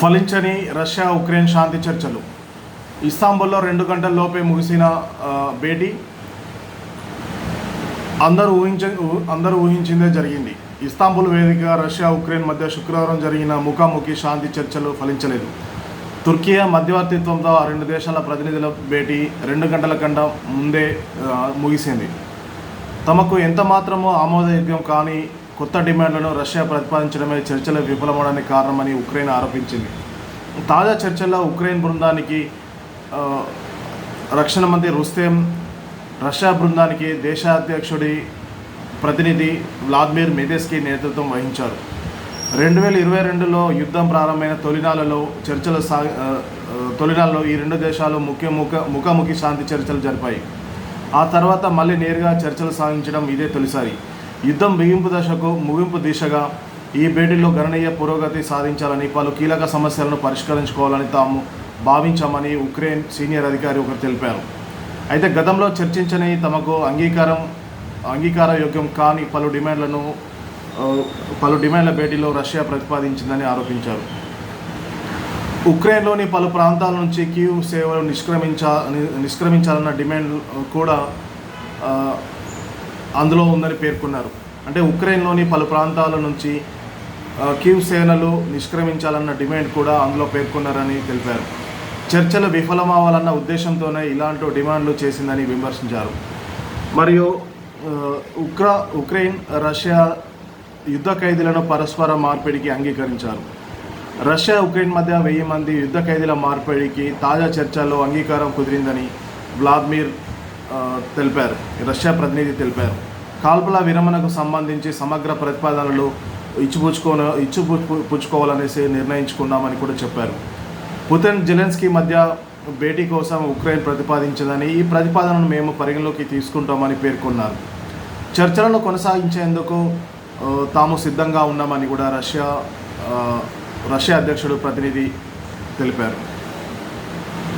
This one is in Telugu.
ఫలించని రష్యా ఉక్రెయిన్ శాంతి చర్చలు. ఇస్తాంబుల్లో రెండు గంటల లోపే ముగిసిన భేటీ అందరూ ఊహించ అందరూ ఊహించిందే జరిగింది. ఇస్తాంబుల్ వేదికగా రష్యా ఉక్రెయిన్ మధ్య శుక్రవారం జరిగిన ముఖాముఖి శాంతి చర్చలు ఫలించలేదు. తుర్కియా మధ్యవర్తిత్వంతో ఆ రెండు దేశాల ప్రతినిధుల భేటీ రెండు గంటల కంట ముందే ముగిసింది. తమకు ఎంత మాత్రమో ఆమోదయోగ్యం కానీ కొత్త డిమాండ్లను రష్యా ప్రతిపాదించడమే చర్చలు విఫలమవడానికి కారణమని ఉక్రెయిన్ ఆరోపించింది. తాజా చర్చల్లో ఉక్రెయిన్ బృందానికి రక్షణ మంత్రి రుస్తేం రష్యా బృందానికి దేశాధ్యక్షుడి ప్రతినిధి వ్లాదిమిర్ మెదేస్కి నేతృత్వం వహించారు. రెండు వేల ఇరవై రెండులో యుద్ధం ప్రారంభమైన తొలినాలలో చర్చలు సా తొలినాలలో ఈ రెండు దేశాలు ముఖ్య ముఖ ముఖాముఖి శాంతి చర్చలు జరిపాయి. ఆ తర్వాత మళ్ళీ నేరుగా చర్చలు సాగించడం ఇదే తొలిసారి. యుద్ధం బిగింపు దశకు ముగింపు దిశగా ఈ భేటీలో గణనీయ పురోగతి సాధించాలని పలు కీలక సమస్యలను పరిష్కరించుకోవాలని తాము భావించామని ఉక్రెయిన్ సీనియర్ అధికారి ఒకరు తెలిపారు. అయితే గతంలో చర్చించని తమకు అంగీకారం అంగీకార యోగ్యం కాని పలు డిమాండ్లను పలు డిమాండ్ల భేటీలో రష్యా ప్రతిపాదించిందని ఆరోపించారు. ఉక్రెయిన్లోని పలు ప్రాంతాల నుంచి కీవ్ సేవలు నిష్క్రమించా నిష్క్రమించాలన్న డిమాండ్ కూడా అందులో ఉందని పేర్కొన్నారు. అంటే ఉక్రెయిన్లోని పలు ప్రాంతాల నుంచి కీవ్ సేనలు నిష్క్రమించాలన్న డిమాండ్ కూడా అందులో పేర్కొన్నారని తెలిపారు. చర్చలు విఫలమవ్వాలన్న ఉద్దేశంతోనే ఇలాంటి డిమాండ్లు చేసిందని విమర్శించారు. మరియు ఉక్ర ఉక్రా ఉక్రెయిన్ రష్యా యుద్ధ ఖైదీలను పరస్పర మార్పిడికి అంగీకరించారు. రష్యా ఉక్రెయిన్ మధ్య వెయ్యి మంది యుద్ధ ఖైదీల మార్పిడికి తాజా చర్చల్లో అంగీకారం కుదిరిందని వ్లాదిమిర్ తెలిపారు. రష్యా ప్రతినిధి తెలిపారు. కాల్పుల విరమణకు సంబంధించి సమగ్ర ప్రతిపాదనలు ఇచ్చిపుచ్చుకో ఇచ్చిపుచ్చుకోవాలనేసి పుచ్చుకోవాలనేసి నిర్ణయించుకున్నామని కూడా చెప్పారు. పుతిన్ జెలెన్స్కీ మధ్య భేటీ కోసం ఉక్రెయిన్ ప్రతిపాదించిందని ఈ ప్రతిపాదనను మేము పరిగణలోకి తీసుకుంటామని పేర్కొన్నారు. చర్చలను కొనసాగించేందుకు తాము సిద్ధంగా ఉన్నామని కూడా రష్యా రష్యా అధ్యక్షుడు ప్రతినిధి తెలిపారు.